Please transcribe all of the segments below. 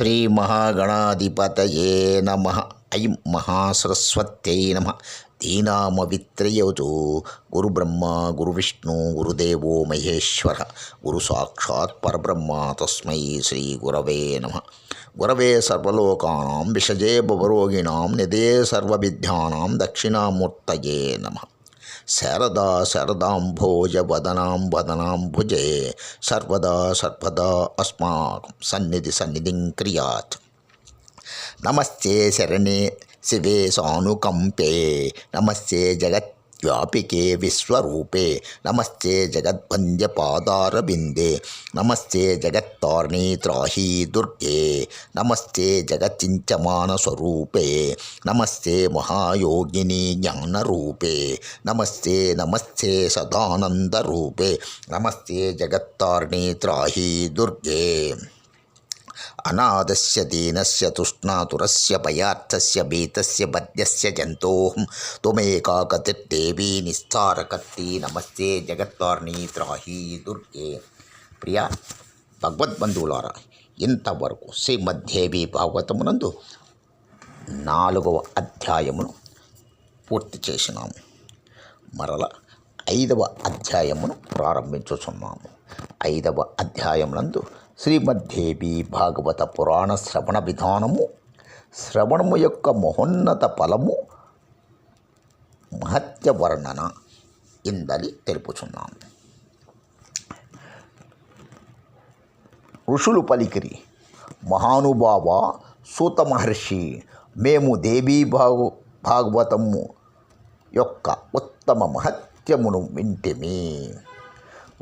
శ్రీ మహాగణాధిపతయే నమ. ఐం మహాసరస్వత్యై నమ. దీనామవిత్రయవతు గురుబ్రహ్మ గురువిష్ణు గురుదేవో మహేశ్వర. గురు సాక్షాత్ పరబ్రహ్మ తస్మై శ్రీ గురవే నమ. గురవే సర్వలోకానాం విషజే భవరోగిణాం నిదే సర్వవిద్యానాం దక్షిణామూర్తయే నమ. శారదా శరదాంభోజ వదనాం వదనాం భుజే. సర్వదా సర్వదా అస్మాకం సన్నిధి సన్నిధిం క్రియాత్. నమస్తే శరణే శివే సానుకంపే. నమస్తే జగత్ వ్యాపికే విశ్వరూపే. నమస్తే జగద్వంద్య పాదారబిందే నమస్తే జగత్తార్ణీ త్రాహీ దుర్గే. నమస్తే జగత్చించమాన స్వరూపే నమస్తే మహాయోగిని జ్ఞానరూపే. నమస్తే నమస్తే సదానందరూపే. నమస్తే జగత్తార్ణీ త్రాహీ దుర్గే. అనాథస్య దీనస్య తృష్ణాతురస్య భయార్థస్య భీతస్య బద్యస్య జంతోహం త్వమేకాకతిర్దేవీ నిస్తారకర్తి నమస్తే జగత్వార్ణి త్రాహి దుర్గే. ప్రియ భగవద్బంధువులారా ఇంతవరకు శ్రీమద్దేవి భాగవతమునందు నాలుగవ అధ్యాయమును పూర్తి చేసినాము. మరల ఐదవ అధ్యాయమును ప్రారంభించుచున్నాము. ఐదవ అధ్యాయమునందు శ్రీమద్దేవి భాగవత పురాణ శ్రవణ విధానము శ్రవణము యొక్క మహోన్నత ఫలము మహత్య వర్ణన ఇందని తెలుపుచున్నాము. ఋషులు పలికిరి మహానుభావ సూత మహర్షి మేము దేవీ భాగ భాగవతము యొక్క ఉత్తమ మహత్యమును వింటిమి.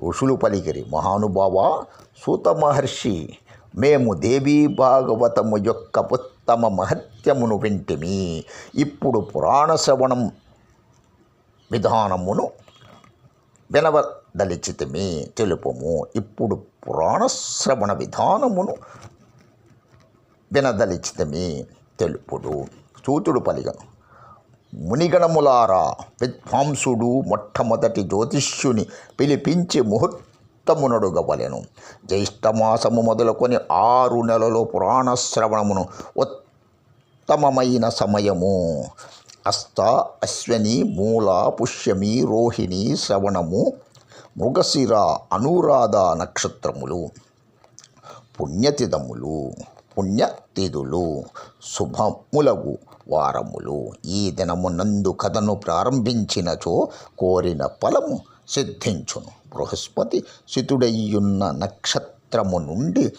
ఋషులు పలికిరి మహానుభావ సూత మహర్షి మేము దేవీ భాగవతము యొక్క ఉత్తమ మహత్యమును వింటిమి. ఇప్పుడు పురాణ శ్రవణం విధానమును వినవదలిచితిమి. తెలుపుము. ఇప్పుడు పురాణ శ్రవణ విధానమును వినదలిచితిమి. తెలుపుడు సూతుడు పలిగను మునిగణములారా. విద్వాంసుడు మొట్టమొదటి జ్యోతిష్యుని పిలిపించి ముహూర్తమునడుగవలెను. జ్యేష్ఠమాసము మొదలుకొని ఆరు నెలలు పురాణ శ్రవణమును ఉత్తమమైన సమయము. అస్త అశ్వని మూల పుష్యమి రోహిణి శ్రవణము మృగశిర అనురాధ నక్షత్రములు పుణ్యతిథములు పుణ్యతిథులు శుభములగు వారములు. ఈ దినమునందు కథను ప్రారంభించినచో కోరిన ఫలము సిద్ధించును. బృహస్పతి సితుడయ్యున్న నక్షత్రము నుండి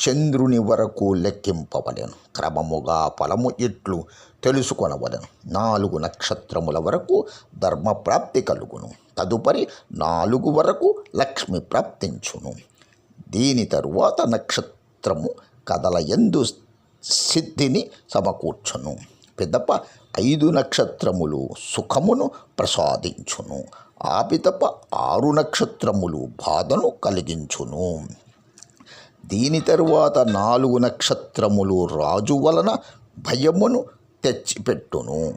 చంద్రుని వరకు లెక్కింపవలెను. క్రమముగా ఫలము ఇట్లు తెలుసుకొనవలెను. నాలుగు నక్షత్రముల వరకు ధర్మప్రాప్తి కలుగును. తదుపరి నాలుగు వరకు లక్ష్మి ప్రాప్తించును. దీని తరువాత నక్షత్రము కథల ఎందు సిద్ధిని సమకూర్చును. పిదప ఐదు నక్షత్రములు సుఖమును ప్రసాదించును. ఆ పిదప ఆరు నక్షత్రములు బాధను కలిగించును. దీని తరువాత నాలుగు నక్షత్రములు రాజు వలన భయమును తెచ్చిపెట్టును.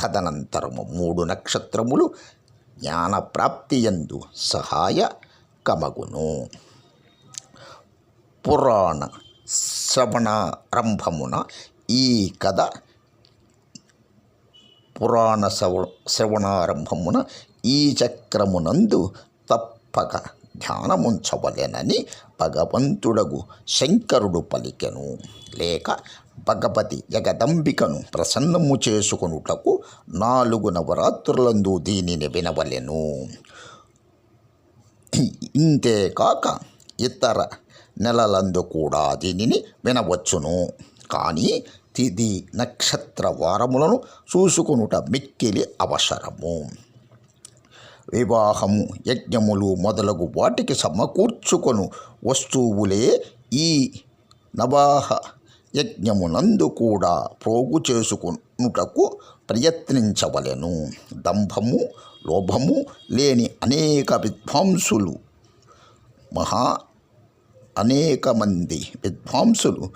తదనంతరము మూడు నక్షత్రములు జ్ఞానప్రాప్తి ఎందు సహాయ కమగును. పురాణ శ్రవణారంభమున ఈ కథ పురాణ శ్రవ శ్రవణారంభమున ఈ చక్రమునందు తప్పక ధ్యానముంచవలెనని భగవంతుడగు శంకరుడు పలికెను. లేక భగవతి జగదంబికను ప్రసన్నము చేసుకొనుటకు నాలుగు నవరాత్రులందు దీనిని వినవలెను. ఇంతేకాక ఇతర నెలలందు కూడా దీనిని వినవచ్చును. కానీ తిది నక్షత్ర వారములను చూసుకొనుట మిక్కిలి అవసరము. వివాహము యజ్ఞములు మొదలగు వాటికి సమకూర్చుకొను వస్తువులే ఈ నవాహ యజ్ఞమునందు కూడా ప్రోగు చేసుకునుటకు ప్రయత్నించవలెను. దంభము లోభము లేని అనేక విద్వాంసులు మహా అనేక మంది విద్వాంసులు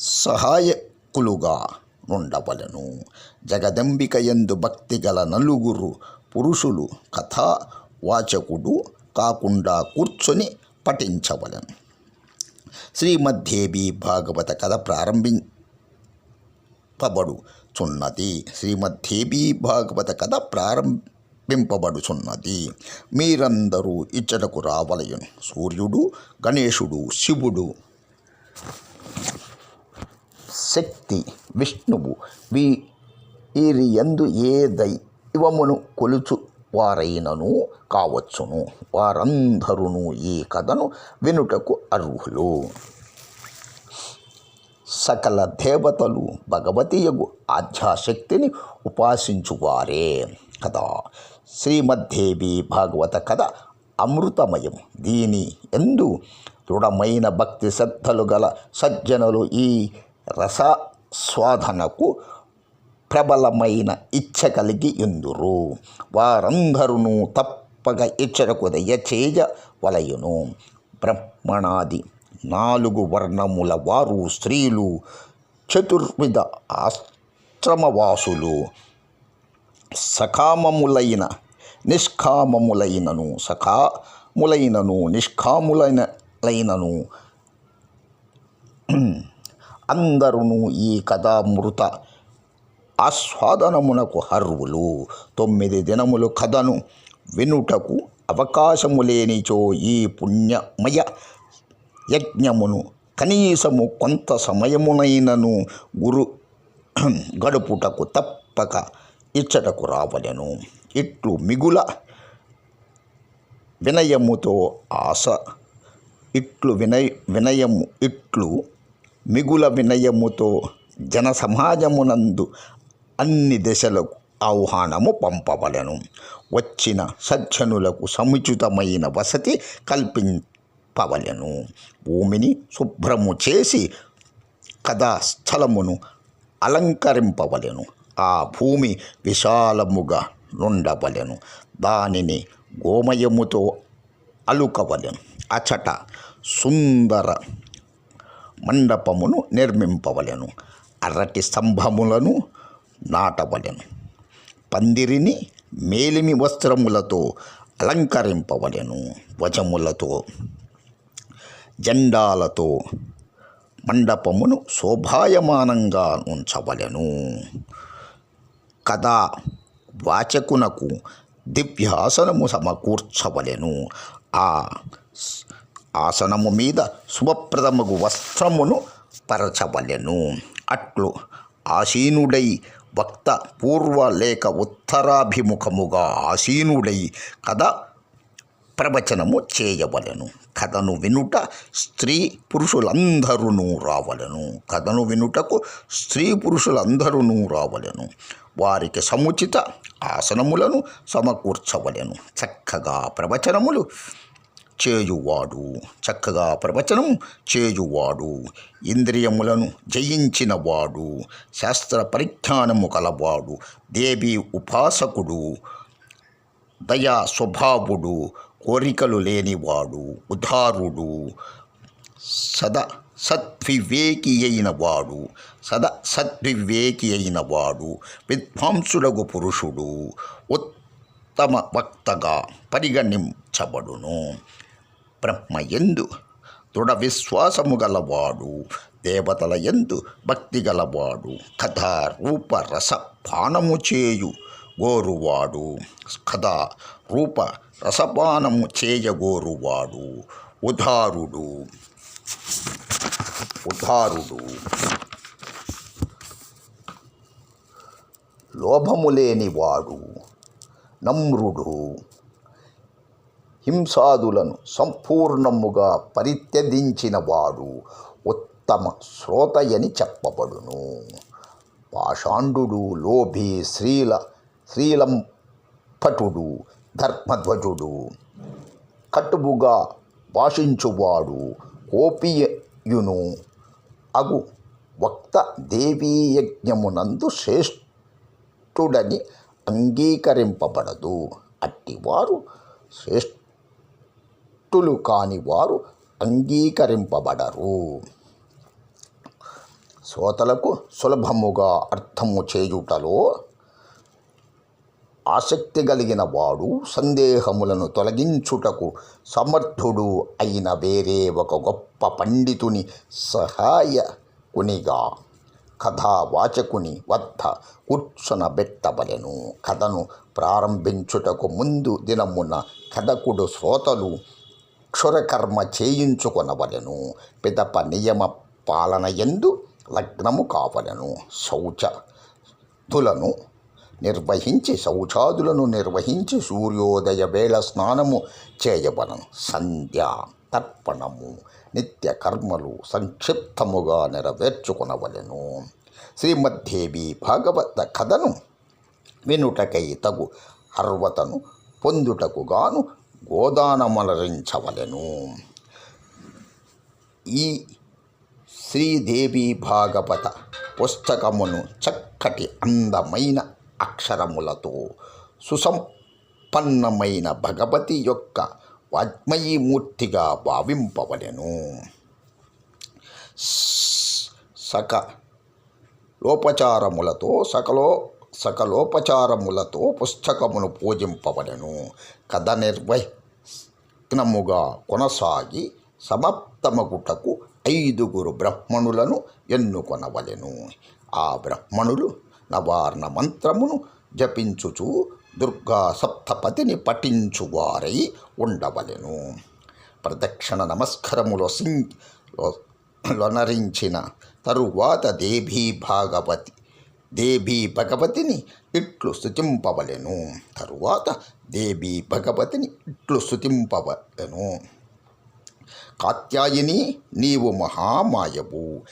సహాయకులుగా ఉండవలను. జగదంబికయందు భక్తి గల నలుగురు పురుషులు కథా వాచకుడు కాకుండా కూర్చొని పఠించవలను. శ్రీమద్దేవి భాగవత కథ ప్రారంభింపబడు చున్నది శ్రీమద్దేవి భాగవత కథ ప్రారంభింపబడుచున్నది. మీరందరూ ఇచ్చటకు రావలయను సూర్యుడు గణేశుడు శివుడు. శక్తి విష్ణువు వీరి యందు ఏ దైవమును కొలుచు వారైనను కావచ్చును. వారందరూ ఈ కథను వినుటకు అర్హులు. సకల దేవతలు భగవతీయగు ఆధ్యాశక్తిని ఉపాసించువారే కదా. శ్రీమద్దేవి భాగవత కథ అమృతమయం. దీని ఎందు దృఢమైన భక్తి శ్రద్ధలు గల సజ్జనులు ఈ రసస్వాదనకు ప్రబలమైన ఇచ్చ కలిగి ఎందురు? వారందరూ తప్పగా ఇచ్చటకు దయచేయ వలయును. బ్రహ్మణాది నాలుగు వర్ణముల వారు స్త్రీలు చతుర్విధ ఆశ్రమవాసులు. సకామములైన నిష్కామములైనను సకాములైనను నిష్కాములైనను అందరూ ఈ కథామృత ఆస్వాదనమునకు హర్వులు. తొమ్మిది దినములు కథను వినుటకు అవకాశము లేనిచో ఈ పుణ్యమయ యజ్ఞమును కనీసము కొంత సమయమునైనను గురు గడుపుటకు తప్పక ఇచ్చటకు రావలెను. ఇట్లు మిగుల వినయముతో ఆశ. ఇట్లు వినయ వినయము ఇట్లు మిగుల వినయముతో జన సమాజమునందు అన్ని దశలకు ఆహ్వానము పంపవలెను. వచ్చిన సజ్జనులకు సముచితమైన వసతి కల్పింపవలను. భూమిని శుభ్రము చేసి కథాస్థలమును అలంకరింపవలెను. ఆ భూమి విశాలముగా నుండవలను. దానిని గోమయముతో అలుకవలెను. అచట సుందర మండపమును నిర్మింపవలెను. అరటి స్తంభములను నాటవలెను. పందిరిని మేలిమి వస్త్రములతో అలంకరింపవలెను వజములతో జెండాలతో మండపమును శోభాయమానంగా ఉంచవలెను. కథా వాచకునకు దివ్యాసనము సమకూర్చవలెను. ఆ ఆసనము మీద శుభప్రదముగు వస్త్రమును పరచవలెను. అట్లు ఆసీనుడై వక్త పూర్వ లేక ఉత్తరాభిముఖముగా ఆసీనుడై కథ ప్రవచనము చేయవలెను. కథను వినుట స్త్రీ పురుషులందరూ రావలెను. కథను వినుటకు స్త్రీ పురుషులందరూ రావలెను. వారికి సముచిత ఆసనములను సమకూర్చవలెను. చక్కగా ప్రవచనములు చేయువాడు. చక్కగా ప్రవచనం చేయువాడు. ఇంద్రియములను జయించినవాడు. శాస్త్ర పరిజ్ఞానము కలవాడు. దేవి ఉపాసకుడు. దయా స్వభావుడు. కోరికలు లేనివాడు. ఉదారుడు. సద సద్వివేకి అయిన వాడు సద సద్వివేకి అయిన వాడు విద్వాంసుడగు పురుషుడు. ఉత్తమ వక్తగా పరిగణించబడును. బ్రహ్మ ఎందు దృఢ విశ్వాసము గలవాడు దేవతల ఎందు భక్తి గలవాడు కథా రూప రస పానము చేయు గోరువాడు కథా రూప రసపానము చేయగోరువాడు ఉదారుడు. ఉదారుడు. లోభము లేనివాడు నమ్రుడు. హింసాదులను సంపూర్ణముగా పరిత్యజించినవాడు ఉత్తమ శ్రోతయని చెప్పబడును. పాషాండు లోభి శ్రీల శ్రీలంపటుడు ధర్మధ్వజుడు. కట్టుబుగా భాషించువాడు కోపియును అగు వక్త దేవీయజ్ఞమునందు శ్రేష్ఠుడని అంగీకరింపబడదు. అట్టివారు భక్తులు కాని వారు అంగీకరింపబడరు. శ్రోతలకు సులభముగా అర్థము చేయుటలో ఆసక్తి కలిగిన వాడు సందేహములను తొలగించుటకు సమర్థుడు అయిన వేరే ఒక గొప్ప పండితుని సహాయకునిగా కథావాచకుని వద్ద కూర్చొనబెట్టవలెను కథను ప్రారంభించుటకు ముందు దినమున కథకుడు శ్రోతలు క్షురకర్మ చేయించుకొనవలెను. పిదప నియమ పాలన ఎందు లగ్నము కావలెను. శౌచులను నిర్వహించి శౌచాదులను నిర్వహించి సూర్యోదయ వేళ స్నానము చేయవలను. సంధ్య తర్పణము నిత్య కర్మలు సంక్షిప్తముగా నెరవేర్చుకునవలను. శ్రీమద్దేవి భాగవత కథను వినుటకై తగు అర్వతను పొందుటకు గాను గోదానమలరించవలెను. ఈ శ్రీదేవి భాగవత పుస్తకమును చక్కటి అందమైన అక్షరములతో సుసంపన్నమైన భగవతి యొక్క వాజ్మయీమూర్తిగా భావింపవలెను. సక లోపచారములతో సకలో సకలోపచారములతో పుస్తకమును పూజింపవలెను కథ నిర్వహ్నముగా కొనసాగి సమప్తమగుటకు ఐదుగురు బ్రహ్మణులను ఎన్నుకొనవలెను. ఆ బ్రహ్మణులు నవార్ణ మంత్రమును జపించుచు దుర్గా సప్తపతిని పఠించువారై ఉండవలెను. ప్రదక్షిణ నమస్కారములో సింగ్ లొనరించిన తరువాత దేవీ భాగవతి దేబీ భగవతిని ఇట్లు స్థుతింపవలెను తరువాత దేబీ భగవతిని ఇట్లు స్థుతింపవలెను కాత్యాయిని నీవు మహామాయవు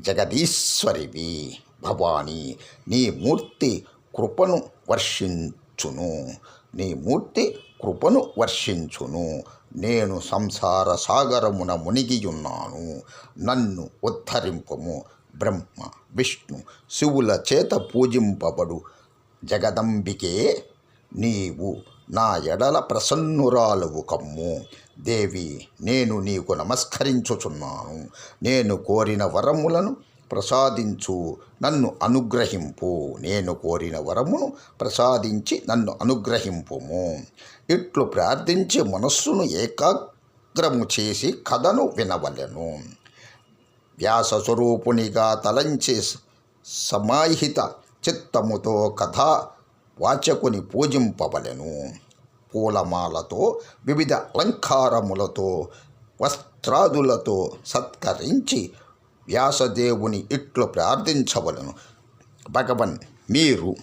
జగదీశ్వరివి. భవాని నీ మూర్తి కృపను వర్షించును. నీ మూర్తి కృపను వర్షించును. నేను సంసార సాగరమున మునిగియున్నాను. నన్ను ఉద్ధరింపము. బ్రహ్మ విష్ణు శివుల చేత పూజింపబడు. జగదంబికే నీవు నా ఎడల ప్రసన్నురాలువు కమ్ము. దేవి నేను నీకు నమస్కరించుచున్నాను. నేను కోరిన వరములను ప్రసాదించు నన్ను అనుగ్రహింపు. నేను కోరిన వరమును ప్రసాదించి నన్ను అనుగ్రహింపుము. ఇట్లు ప్రార్థించి మనస్సును ఏకాగ్రము చేసి కథను వినవలెను. వ్యాస స్వరూపునిగా తలంచి సమాహిత చిత్తముతో కథ వాచకుని పూజింపవలెను. పూలమాలతో వివిధ అలంకారములతో వస్త్రాదులతో సత్కరించి వ్యాసదేవుని ఇట్లు ప్రార్థించవలను. భగవన్ మీరు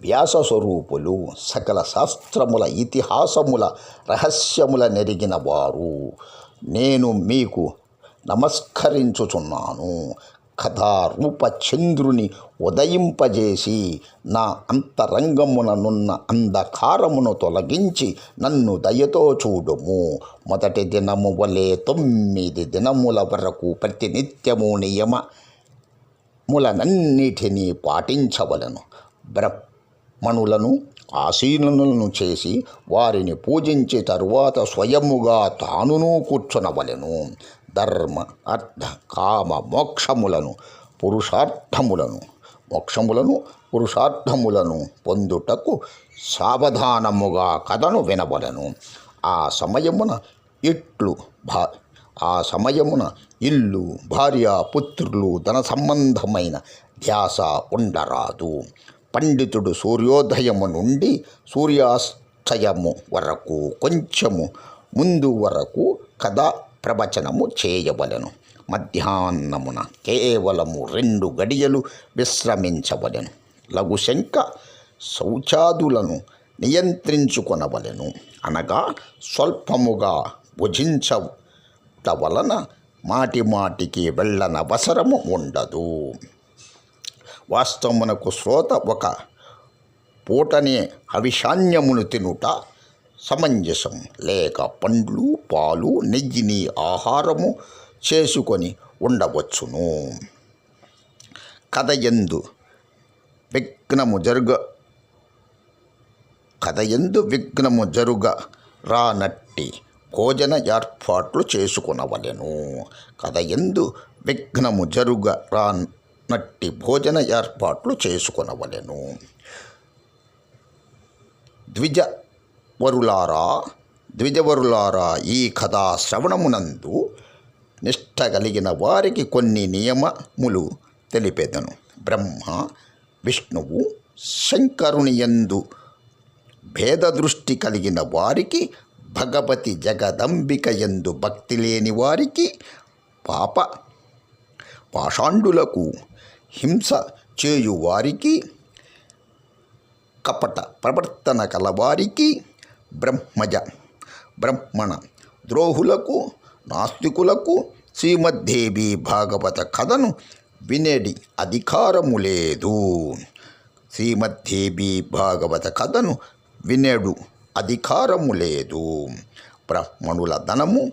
వ్యాస స్వరూపులు సకల శాస్త్రముల ఇతిహాసముల రహస్యముల నెరిగిన వారు. నేను మీకు నమస్కరించుచున్నాను. కథారూపచంద్రుని ఉదయింపజేసి నా అంతరంగముననున్న అంధకారమును తొలగించి నన్ను దయతో చూడుము. మొదటి దినము వలె తొమ్మిది దినముల వరకు ప్రతినిత్యము నియమ ములనన్నిటినీ పాటించవలను. బ్రహ్మణులను ఆసీనులను చేసి వారిని పూజించి తరువాత స్వయముగా తానునూ కూర్చునవలెను. ధర్మ అర్థ కామ మోక్షములను పురుషార్థములను. మోక్షములను పురుషార్థములను పొందుటకు సావధానముగా కథను వినవలను. ఆ సమయమున ఇట్లు భా ఆ సమయమున ఇల్లు భార్య పుత్రులు ధన సంబంధమైన ధ్యాస ఉండరాదు. పండితుడు సూర్యోదయము నుండి సూర్యాస్తయము వరకు కొంచెము ముందు వరకు కథ ప్రవచనము చేయవలెను. మధ్యాహ్నమున కేవలము రెండు గడియలు విశ్రమించవలెను. లఘుశంక శౌచాదులను నియంత్రించుకొనవలెను. అనగా స్వల్పముగా భుజించట వలన మాటి మాటికి వెళ్ళనవసరము ఉండదు. వాస్తవమునకు శ్రోత ఒక పూటనే అవిషాన్యమును తినుట సమంజసం. లేక పండ్లు పాలు నెయ్యిని ఆహారము చేసుకొని ఉండవచ్చును. కథ ఎందు విఘ్నము జరుగ కథ ఎందు విఘ్నము జరుగ రానట్టి భోజన ఏర్పాట్లు చేసుకునవలెను. కథ ఎందు విఘ్నము జరుగ రానట్టి భోజన ఏర్పాట్లు చేసుకునవలెను. ద్విజ వరులారా ద్విజవరులారా ఈ కథా శ్రవణమునందు నిష్ట కలిగిన వారికి కొన్ని నియమములు తెలిపెదను. బ్రహ్మ విష్ణువు శంకరుని యందు భేద దృష్టి కలిగిన వారికి భగవతి జగదంబిక యందు భక్తి లేని వారికి పాప పాషాండులకు హింస చేయు వారికి కపట ప్రవర్తన కలవారికి బ్రహ్మజ బ్రహ్మణ ద్రోహులకు నాస్తికులకు శ్రీమద్దేవి భాగవత కథను వినేడి అధికారము లేదు. శ్రీమద్దేవి భాగవత కథను వినేడు అధికారము లేదు. బ్రహ్మణుల ధనము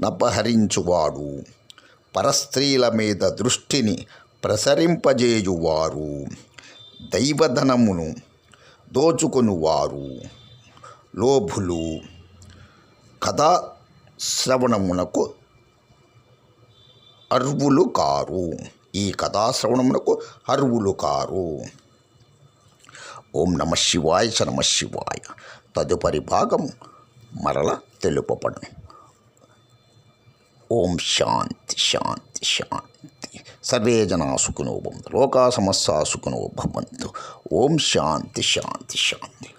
నపహరించువాడు పరస్త్రీల మీద దృష్టిని ప్రసరింపజేయువారు దైవధనమును దోచుకొనువారు. లోభులు. కథా శ్రవణమునకు అర్వులు కారు. ఈ కథాశ్రవణమునకు అర్వులు కారు. ఓం నమ శివాయ చ నమ శివాయ. తదుపరి భాగం మరల తెలుపబడం ఓం శాంతి శాంతి శాంతి. సర్వే జనా సుఖినో భవంతు. లోకా సమస్య సుఖినో భవంతు. ఓం శాంతి శాంతి శాంతి.